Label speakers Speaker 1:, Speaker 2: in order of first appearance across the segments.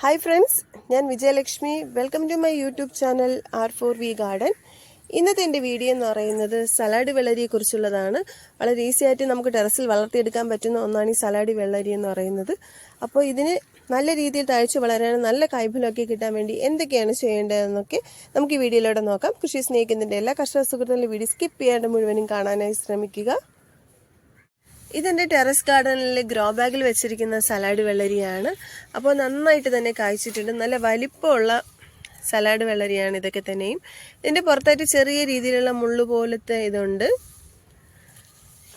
Speaker 1: Hi friends ഞാൻ Vijayalakshmi. Welcome to my YouTube channel R for V garden ഇന്നത്തെ എന്റെ video എന്ന് പറയുന്നത് സലാഡ് വെള്ളരിയെക്കുറിച്ചുള്ളതാണ്. വളരെ ഈസി ആയിട്ട് നമുക്ക് ടെറസിൽ വളർത്തിയെടുക്കാൻ പറ്റുന്ന ഒന്നാണ് ഈ സലാഡ് വെള്ളരി എന്ന് പറയുന്നത്. അപ്പോൾ ഇതിന് നല്ല രീതിയിൽ തഴച്ച് വളരാനും നല്ല കായ്ഫലമൊക്കെ കിട്ടാൻ വേണ്ടി എന്തൊക്കെയാണ് ചെയ്യേണ്ടതെന്നൊക്കെ നമുക്ക് ഈ വീഡിയോയിലൂടെ നോക്കാം. കൃഷി സ്നേഹിക്കുന്നതിന്റെ എല്ലാ കർഷക സുഹൃത്തുക്കളുടെ വീഡിയോ സ്കിപ്പ് ചെയ്യാണ്ട് മുഴുവനും കാണാനായി ശ്രമിക്കുക. ഇതെന്റെ ടെറസ് ഗാർഡനിലെ ഗ്രോ ബാഗിൽ വെച്ചിരിക്കുന്ന സലാഡ് വെള്ളരിയാണ്. അപ്പോൾ നന്നായിട്ട് തന്നെ കായ്ച്ചിട്ടുണ്ട്. നല്ല വലിപ്പമുള്ള സലാഡ് വെള്ളരിയാണ് ഇതൊക്കെ തന്നെയും. ഇതിന്റെ പുറത്തായിട്ട് ചെറിയ രീതിയിലുള്ള മുള്ളു പോലത്തെ ഇതുണ്ട്.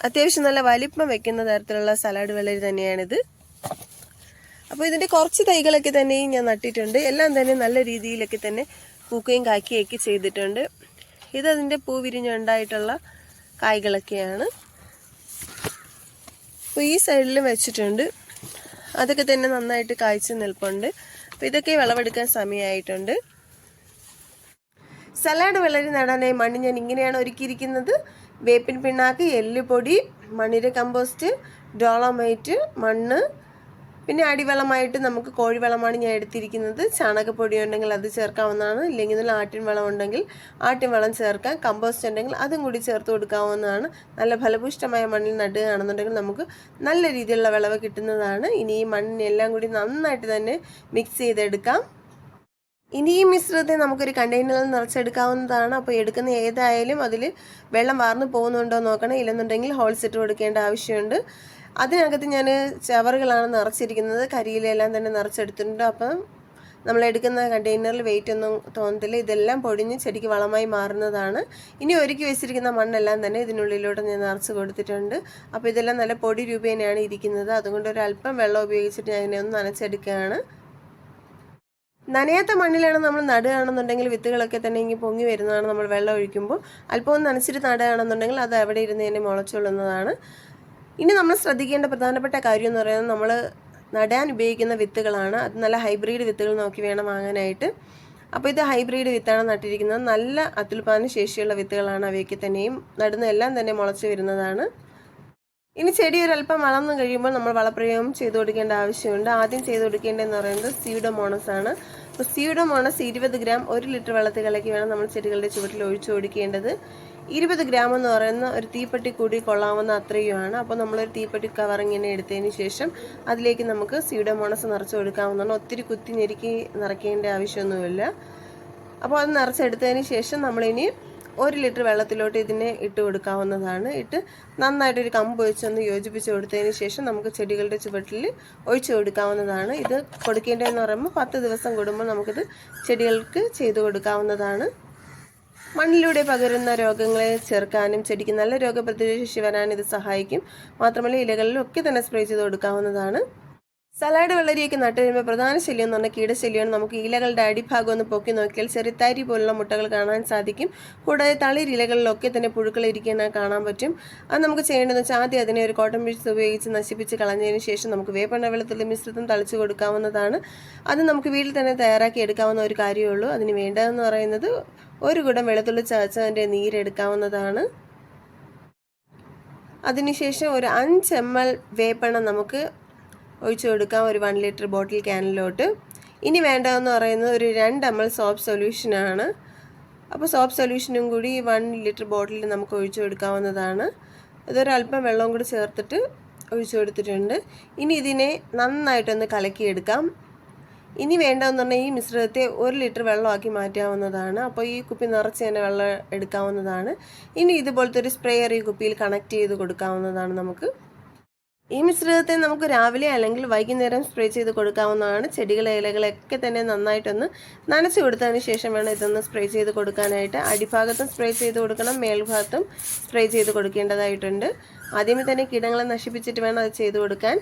Speaker 1: അത്യാവശ്യം നല്ല വലിപ്പം വെക്കുന്ന തരത്തിലുള്ള സലാഡ് വെള്ളരി തന്നെയാണിത്. അപ്പോൾ ഇതിന്റെ കുറച്ച് തൈകളൊക്കെ തന്നെയും ഞാൻ നട്ടിട്ടുണ്ട്. എല്ലാം തന്നെ നല്ല രീതിയിലൊക്കെ തന്നെ പൂക്കുകയും കാക്കുകയൊക്കെ ചെയ്തിട്ടുണ്ട്. ഇതതിന്റെ പൂ വിരിഞ്ഞുണ്ടായിട്ടുള്ള കായ്കളൊക്കെയാണ്. അപ്പോൾ ഈ സൈഡിൽ വെച്ചിട്ടുണ്ട്. അതൊക്കെ തന്നെ നന്നായിട്ട് കായ്ച്ച് നിൽപ്പുണ്ട്. അപ്പോൾ ഇതൊക്കെ വിളവെടുക്കാൻ സമയമായിട്ടുണ്ട്. സലാഡ് വളരെ നടാനായി മണ്ണ് ഞാൻ ഇങ്ങനെയാണ് ഒരുക്കിയിരിക്കുന്നത്. വേപ്പിൻ പിണ്ണാക്ക് എല്ലുപൊടി മണ്ണിര കമ്പോസ്റ്റ് ഡോളമൈറ്റ് മണ്ണ് പിന്നെ അടിവളമായിട്ട് നമുക്ക് കോഴിവളമാണ് ഞാൻ എടുത്തിരിക്കുന്നത്. ചാണകപ്പൊടി ഉണ്ടെങ്കിൽ അത് ചേർക്കാവുന്നതാണ്. ഇല്ലെങ്കിൽ ആട്ടിൻ വളം ഉണ്ടെങ്കിൽ ആട്ടിൻ വളം ചേർക്കാം. കമ്പോസ്റ്റ് ഉണ്ടെങ്കിൽ അതും കൂടി ചേർത്ത് കൊടുക്കാവുന്നതാണ്. നല്ല ഫലപുഷ്ടമായ മണ്ണിൽ നടുകയാണെന്നുണ്ടെങ്കിൽ നമുക്ക് നല്ല രീതിയിലുള്ള വിളവ് കിട്ടുന്നതാണ്. ഇനി ഈ മണ്ണിനെല്ലാം കൂടി നന്നായിട്ട് തന്നെ മിക്സ് ചെയ്തെടുക്കാം. ഇനി ഈ മിശ്രിതത്തെ നമുക്കൊരു കണ്ടെയ്നറിൽ നിറച്ചെടുക്കാവുന്നതാണ്. അപ്പോൾ എടുക്കുന്ന ഏതായാലും അതിൽ വെള്ളം വാർന്നു പോകുന്നുണ്ടോ നോക്കണം. ഇല്ലെന്നുണ്ടെങ്കിൽ ഹോൾസ് കൊടുക്കേണ്ട ആവശ്യമുണ്ട്. അതിനകത്ത് ഞാൻ ചവറുകളാണ് നിറച്ചിരിക്കുന്നത്. കരിയിലെല്ലാം തന്നെ നിറച്ചെടുത്തിട്ടുണ്ട്. അപ്പം നമ്മൾ എടുക്കുന്ന കണ്ടെയ്നറിൽ വെയിറ്റ് ഒന്നും തോന്നത്തില്ല. ഇതെല്ലാം പൊടിഞ്ഞ് ചെടിക്ക് വളമായി മാറുന്നതാണ്. ഇനി ഒരുക്കി വെച്ചിരിക്കുന്ന മണ്ണെല്ലാം തന്നെ ഇതിനുള്ളിലൂടെ ഞാൻ നിറച്ച് കൊടുത്തിട്ടുണ്ട്. അപ്പോൾ ഇതെല്ലാം നല്ല പൊടി രൂപേണയാണ് ഇരിക്കുന്നത്. അതുകൊണ്ട് ഒരു അല്പം വെള്ളം ഉപയോഗിച്ചിട്ട് ഞാൻ ഇതിനെ ഒന്ന് നനച്ചെടുക്കുകയാണ്. നനയാത്ത മണ്ണിലാണ് നമ്മൾ നടുകയാണെന്നുണ്ടെങ്കിൽ വിത്തുകളൊക്കെ തന്നെ ഇങ്ങനെ പൊങ്ങി വരുന്നതാണ് നമ്മൾ വെള്ളം ഒഴിക്കുമ്പോൾ. അല്പം ഒന്ന് നനച്ചിട്ട് നടുകയാണെന്നുണ്ടെങ്കിൽ അത് അവിടെ ഇരുന്ന് തന്നെ മുളച്ചുകൊള്ളുന്നതാണ്. ഇനി നമ്മൾ ശ്രദ്ധിക്കേണ്ട പ്രധാനപ്പെട്ട കാര്യം എന്ന് പറയുന്നത് നമ്മൾ നടാൻ ഉപയോഗിക്കുന്ന വിത്തുകളാണ്. അത് നല്ല ഹൈബ്രിഡ് വിത്തുകൾ നോക്കി വേണം വാങ്ങാനായിട്ട്. അപ്പോൾ ഇത് ഹൈബ്രിഡ് വിത്താണ് നട്ടിരിക്കുന്നത്. നല്ല അത്യുൽപാദന ശേഷിയുള്ള വിത്തുകളാണ് അവയ്ക്ക് തന്നെയും നടുന്ന എല്ലാം തന്നെ മുളച്ച് വരുന്നതാണ്. ഇനി ചെടി ഒരല്പം വളർന്നു കഴിയുമ്പോൾ നമ്മൾ വളപ്രയോഗം ചെയ്തു കൊടുക്കേണ്ട ആവശ്യമുണ്ട്. ആദ്യം ചെയ്തു കൊടുക്കേണ്ടതെന്ന് പറയുന്നത് സീഡോമോണസ് ആണ്. അപ്പോൾ സീഡോമോണസ് ഇരുപത് ഗ്രാം ഒരു ലിറ്റർ വെള്ളത്തിൽ കലക്കി വേണം നമ്മൾ ചെടികളുടെ ചുവട്ടിൽ ഒഴിച്ചു കൊടുക്കേണ്ടത്. ഇരുപത് ഗ്രാം എന്ന് പറയുന്ന ഒരു തീപ്പെട്ടി കൂടി കൊള്ളാവുന്ന അത്രയുമാണ്. അപ്പോൾ നമ്മളൊരു തീപ്പെട്ടി കവർ ഇങ്ങനെ എടുത്തതിന് ശേഷം അതിലേക്ക് നമുക്ക് സീഡോമോണസ് നിറച്ച് കൊടുക്കാവുന്നതാണ്. ഒത്തിരി കുത്തി ഞെരുക്കി നിറയ്ക്കേണ്ട ആവശ്യമൊന്നുമില്ല. അപ്പോൾ അത് നിറച്ചെടുത്തതിന് ശേഷം നമ്മളിനി ഒരു ലിറ്റർ വെള്ളത്തിലോട്ട് ഇതിനെ ഇട്ട് കൊടുക്കാവുന്നതാണ്. ഇട്ട് നന്നായിട്ടൊരു കമ്പ് വെച്ചൊന്ന് യോജിപ്പിച്ച് കൊടുത്തതിന് ശേഷം നമുക്ക് ചെടികളുടെ ചുവട്ടിൽ ഒഴിച്ചു കൊടുക്കാവുന്നതാണ്. ഇത് കൊടുക്കേണ്ടതെന്ന് പറയുമ്പോൾ പത്ത് ദിവസം കൂടുമ്പോൾ നമുക്കിത് ചെടികൾക്ക് ചെയ്തു കൊടുക്കാവുന്നതാണ്. മണ്ണിലൂടെ പകരുന്ന രോഗങ്ങളെ ചെറുക്കാനും ചെടിക്ക് നല്ല രോഗപ്രതിരോധ ശേഷി ഇത് സഹായിക്കും. മാത്രമല്ല ഇലകളിലൊക്കെ തന്നെ സ്പ്രേ ചെയ്ത് കൊടുക്കാവുന്നതാണ്. സലാഡ് വെള്ളരിയൊക്കെ നട്ടു കഴിയുമ്പോൾ പ്രധാന ശല്യം എന്ന് പറഞ്ഞാൽ കീടശല്യമാണ്. നമുക്ക് ഇലകളുടെ അടിഭാഗം ഒന്ന് പൊക്കി നോക്കിയാൽ ചെറുത്താരി പോലുള്ള മുട്ടകൾ കാണാൻ സാധിക്കും. കൂടാതെ തളിരിലകളിലൊക്കെ തന്നെ പുഴുക്കൾ ഇരിക്കുന്ന കാണാൻ പറ്റും. അത് നമുക്ക് ചെയ്യേണ്ടതെന്ന് വെച്ചാൽ ആദ്യം അതിനെ ഒരു കോട്ടൺ പീസ് ഉപയോഗിച്ച് നശിപ്പിച്ച് കളഞ്ഞതിന് ശേഷം നമുക്ക് വേപ്പെണ്ണ വെള്ളത്തിൽ മിശ്രിതം തളിച്ചു കൊടുക്കാവുന്നതാണ്. അത് നമുക്ക് വീട്ടിൽ തന്നെ തയ്യാറാക്കി എടുക്കാവുന്ന ഒരു കാര്യമേ ഉള്ളൂ. അതിന് വേണ്ടതെന്ന് പറയുന്നത് ഒരു കുടം വെളുത്തുള്ളി ചതച്ചതിന്റെ നീരെടുക്കാവുന്നതാണ് അതിനുശേഷം ഒരു അഞ്ച് എം എൽ വേപ്പെണ്ണ നമുക്ക് ഒഴിച്ചു കൊടുക്കാം ഒരു വൺ ലിറ്റർ ബോട്ടിൽ ക്യാനിലോട്ട് ഇനി വേണ്ടതെന്ന് പറയുന്നത് ഒരു രണ്ട് എം സോപ്പ് സൊല്യൂഷനാണ് അപ്പോൾ സോപ്പ് സൊല്യൂഷനും കൂടി വൺ ലിറ്റർ ബോട്ടിൽ നമുക്ക് ഒഴിച്ചു കൊടുക്കാവുന്നതാണ്. ഇതൊരല്പം വെള്ളവും കൂടി ചേർത്തിട്ട് ഒഴിച്ചു കൊടുത്തിട്ടുണ്ട്. ഇനി ഇതിനെ നന്നായിട്ടൊന്ന് കലക്കിയെടുക്കാം. ഇനി വേണ്ടതെന്ന് പറഞ്ഞാൽ ഈ മിശ്രിതത്തെ ഒരു ലിറ്റർ വെള്ളമാക്കി മാറ്റാവുന്നതാണ്. അപ്പോൾ ഈ കുപ്പി നിറച്ച് തന്നെ വെള്ളം എടുക്കാവുന്നതാണ്. ഇനി ഇതുപോലത്തെ ഒരു സ്പ്രേയർ ഈ കുപ്പിയിൽ കണക്ട് ചെയ്ത് കൊടുക്കാവുന്നതാണ് നമുക്ക്. ഈ മിശ്രിതത്തെ നമുക്ക് രാവിലെ അല്ലെങ്കിൽ വൈകുന്നേരം സ്പ്രേ ചെയ്ത് കൊടുക്കാവുന്നതാണ്. ചെടികളെ ഇലകളൊക്കെ തന്നെ നന്നായിട്ടൊന്ന് നനച്ചു കൊടുത്തതിന് ശേഷം വേണം ഇതൊന്ന് സ്പ്രേ ചെയ്ത് കൊടുക്കാനായിട്ട്. അടിഭാഗത്തും സ്പ്രേ ചെയ്ത് കൊടുക്കണം മേൽഭാഗത്തും സ്പ്രേ ചെയ്ത് കൊടുക്കേണ്ടതായിട്ടുണ്ട്. ആദ്യമേ തന്നെ കീടങ്ങളെ നശിപ്പിച്ചിട്ട് വേണം അത് ചെയ്ത് കൊടുക്കാൻ.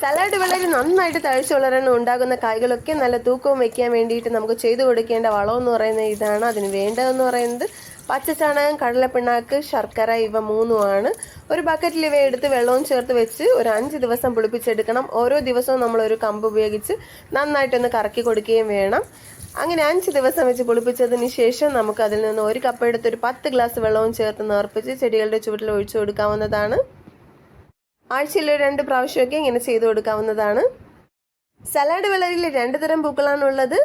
Speaker 1: സലാഡ് വളരെ നന്നായിട്ട് തഴച്ചു വളരാൻ ഉണ്ടാകുന്ന കായ്കളൊക്കെ നല്ല തൂക്കവും വയ്ക്കാൻ വേണ്ടിയിട്ട് നമുക്ക് ചെയ്തു കൊടുക്കേണ്ട വളമെന്ന് എന്ന് പറയുന്നത് ഇതാണ്. അതിന് വേണ്ടതെന്ന് പറയുന്നത് പച്ചച്ചാണകം കടലപ്പിണ്ണാക്ക് ശർക്കര ഇവ മൂന്നുമാണ്. ഒരു ബക്കറ്റിൽ ഇവ എടുത്ത് വെള്ളവും ചേർത്ത് വെച്ച് ഒരു അഞ്ച് ദിവസം പുളിപ്പിച്ചെടുക്കണം. ഓരോ ദിവസവും നമ്മൾ ഒരു കമ്പ് ഉപയോഗിച്ച് നന്നായിട്ടൊന്ന് കറക്കി കൊടുക്കുകയും വേണം. അങ്ങനെ അഞ്ച് ദിവസം വെച്ച് പുളിപ്പിച്ചതിന് ശേഷം നമുക്ക് അതിൽ നിന്ന് ഒരു കപ്പ് എടുത്ത് ഒരു പത്ത് ഗ്ലാസ് വെള്ളവും ചേർത്ത് നേർപ്പിച്ച് ചെടികളുടെ ചുവട്ടിൽ ഒഴിച്ചു കൊടുക്കാവുന്നതാണ്. ആഴ്ചയിൽ രണ്ട് പ്രാവശ്യമൊക്കെ ഇങ്ങനെ ചെയ്തു കൊടുക്കാവുന്നതാണ്. സലാഡ് വിളരിൽ രണ്ട് തരം പൂക്കളാണുള്ളത്.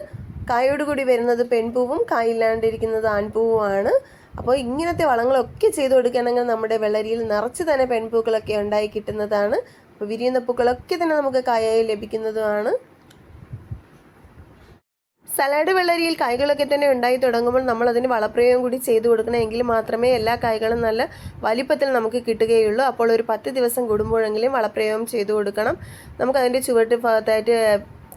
Speaker 1: കായോട് കൂടി വരുന്നത് പെൺപൂവും കായില്ലാണ്ടിരിക്കുന്നത് ആൺപൂവുമാണ്. അപ്പോൾ ഇങ്ങനത്തെ വളങ്ങളൊക്കെ ചെയ്ത് കൊടുക്കുകയാണെങ്കിൽ നമ്മുടെ വെള്ളരിയിൽ നിറച്ച് തന്നെ പെൺപൂക്കളൊക്കെ ഉണ്ടായി കിട്ടുന്നതാണ്. അപ്പോൾ വിരിയുന്ന പൂക്കളൊക്കെ തന്നെ നമുക്ക് കായായി ലഭിക്കുന്നതുമാണ്. സലാഡ് വെള്ളരിയിൽ കായ്കളൊക്കെ തന്നെ ഉണ്ടായി തുടങ്ങുമ്പോൾ നമ്മൾ അതിന് വളപ്രയോഗം കൂടി ചെയ്തു കൊടുക്കണമെങ്കിൽ മാത്രമേ എല്ലാ കായ്കളും നല്ല വലിപ്പത്തിൽ നമുക്ക് കിട്ടുകയുള്ളൂ. അപ്പോൾ ഒരു പത്ത് ദിവസം കൂടുമ്പോഴെങ്കിലും വളപ്രയോഗം ചെയ്തു കൊടുക്കണം. നമുക്ക് അതിന്റെ ചുവട്ട് ഭാഗത്തായിട്ട്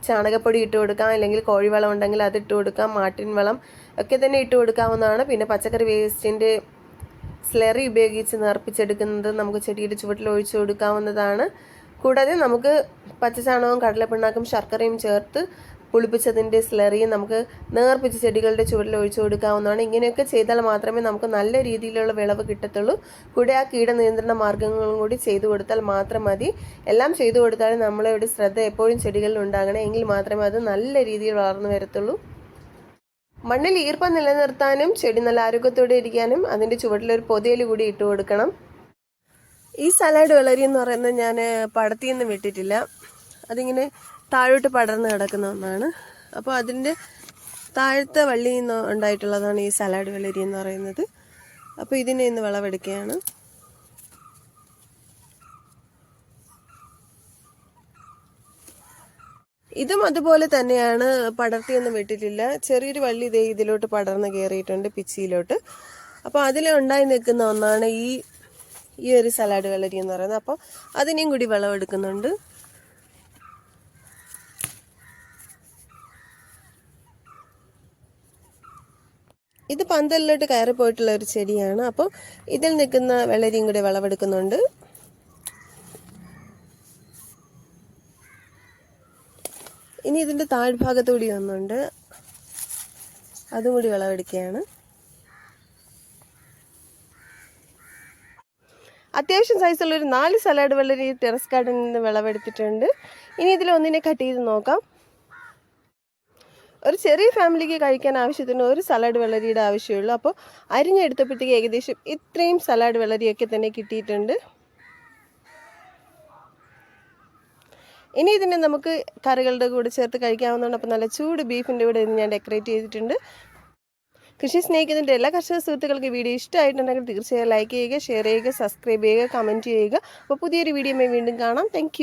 Speaker 1: ചാണകപ്പൊടി ഇട്ട് കൊടുക്കാം അല്ലെങ്കിൽ കോഴിവളം ഉണ്ടെങ്കിൽ അത് ഇട്ട് കൊടുക്കാം മാട്ടിൻ വളം ഒക്കെ തന്നെ ഇട്ട് കൊടുക്കാവുന്നതാണ്. പിന്നെ പച്ചക്കറി വേസ്റ്റിന്റെ സ്ലറി ഉപയോഗിച്ച് നേർപ്പിച്ചെടുക്കുന്നത് നമുക്ക് ചെടിയുടെ ചുവട്ടിൽ ഒഴിച്ചു കൊടുക്കാവുന്നതാണ്. കൂടാതെ നമുക്ക് പച്ചച്ചാണകവും കടലപ്പിണ്ണാക്കും ശർക്കരയും ചേർത്ത് പുളിപ്പിച്ചതിന്റെ സ്ലറി നമുക്ക് നേർപ്പിച്ച് ചെടികളുടെ ചുവട്ടിൽ ഒഴിച്ചു കൊടുക്കാവുന്നതാണ്. ഇങ്ങനെയൊക്കെ ചെയ്താൽ മാത്രമേ നമുക്ക് നല്ല രീതിയിലുള്ള വിളവ് കിട്ടത്തുള്ളൂ. കൂടെ ആ കീടനിയന്ത്രണ മാർഗങ്ങളും കൂടി ചെയ്തു കൊടുത്താൽ മാത്രം മതി. എല്ലാം ചെയ്തു കൊടുത്താൽ നമ്മളെ ശ്രദ്ധ എപ്പോഴും ചെടികളിൽ ഉണ്ടാകണം. എങ്കിൽ മാത്രമേ അത് നല്ല രീതിയിൽ വളർന്നു വരത്തുള്ളൂ. മണ്ണിൽ ഈർപ്പം നിലനിർത്താനും ചെടി നല്ല ആരോഗ്യത്തോടെ ഇരിക്കാനും അതിന്റെ ചുവട്ടിലൊരു പൊതിയൽ കൂടി ഇട്ട് കൊടുക്കണം. ഈ സലാഡ് വളരി എന്ന് പറയുന്നത് ഞാൻ പടത്തിൽ നിന്ന് വിട്ടിട്ടില്ല. അതിങ്ങനെ താഴോട്ട് പടർന്ന് കിടക്കുന്ന ഒന്നാണ്. അപ്പോൾ അതിന്റെ താഴത്തെ വള്ളിയിൽ നിന്ന് ഉണ്ടായിട്ടുള്ളതാണ് ഈ സലാഡ് വെള്ളരി എന്ന് പറയുന്നത്. അപ്പോൾ ഇതിനെ ഇന്ന് വിളവെടുക്കുകയാണ്. ഇതും അതുപോലെ തന്നെയാണ്. പടർത്തിയൊന്നും വിട്ടിട്ടില്ല. ചെറിയൊരു വള്ളി ഇതേ ഇതിലോട്ട് പടർന്ന് കയറിയിട്ടുണ്ട് പിച്ചിയിലോട്ട്. അപ്പോൾ അതിൽ ഉണ്ടായി നിൽക്കുന്ന ഒന്നാണ് ഈ ഈ ഒരു സലാഡ് വെള്ളരി എന്ന് പറയുന്നത്. അപ്പോൾ അതിനെയും കൂടി വിളവെടുക്കുന്നുണ്ട്. ഇത് പന്തലിലോട്ട് കയറി പോയിട്ടുള്ള ഒരു ചെടിയാണ്. അപ്പോൾ ഇതിൽ നിൽക്കുന്ന വെള്ളരിയും കൂടി വിളവെടുക്കുന്നുണ്ട്. ഇനി ഇതിന്റെ താഴ്ഭാഗത്തുകൂടി ഒന്നുണ്ട് അതും കൂടി വിളവെടുക്കുകയാണ്. അത്യാവശ്യം സൈസുള്ള ഒരു നാല് സലാഡ് വെള്ളരി ടെറസ് ഗാർഡനിൽ നിന്ന് വിളവെടുത്തിട്ടുണ്ട്. ഇനി ഇതിൽ ഒന്നിനെ കട്ട് ചെയ്ത് നോക്കാം. ഒരു ചെറിയ ഫാമിലിക്ക് കഴിക്കാൻ ആവശ്യത്തിന് ഒരു സലാഡ് വെള്ളരിയുടെ ആവശ്യമുള്ളൂ അപ്പോൾ അരിഞ്ഞെടുത്തപ്പോഴത്തേക്ക് ഏകദേശം ഇത്രയും സലാഡ് വെള്ളരിയൊക്കെ തന്നെ കിട്ടിയിട്ടുണ്ട്. ഇനി ഇതിനെ നമുക്ക് കറികളുടെ കൂടെ ചേർത്ത് കഴിക്കാവുന്നതാണ്. അപ്പോൾ നല്ല ചൂട് ബീഫിന്റെ കൂടെ ഞാൻ ഡെക്കറേറ്റ് ചെയ്തിട്ടുണ്ട്. കൃഷി സ്നേഹിക്കുന്നതിന്റെ എല്ലാ കർഷക സുഹൃത്തുക്കൾക്ക് വീഡിയോ ഇഷ്ടമായിട്ടുണ്ടെങ്കിൽ തീർച്ചയായും ലൈക്ക് ചെയ്യുക ഷെയർ ചെയ്യുക സബ്സ്ക്രൈബ് ചെയ്യുക കമന്റ് ചെയ്യുക. അപ്പോൾ പുതിയൊരു വീഡിയോ വീണ്ടും കാണാം. താങ്ക്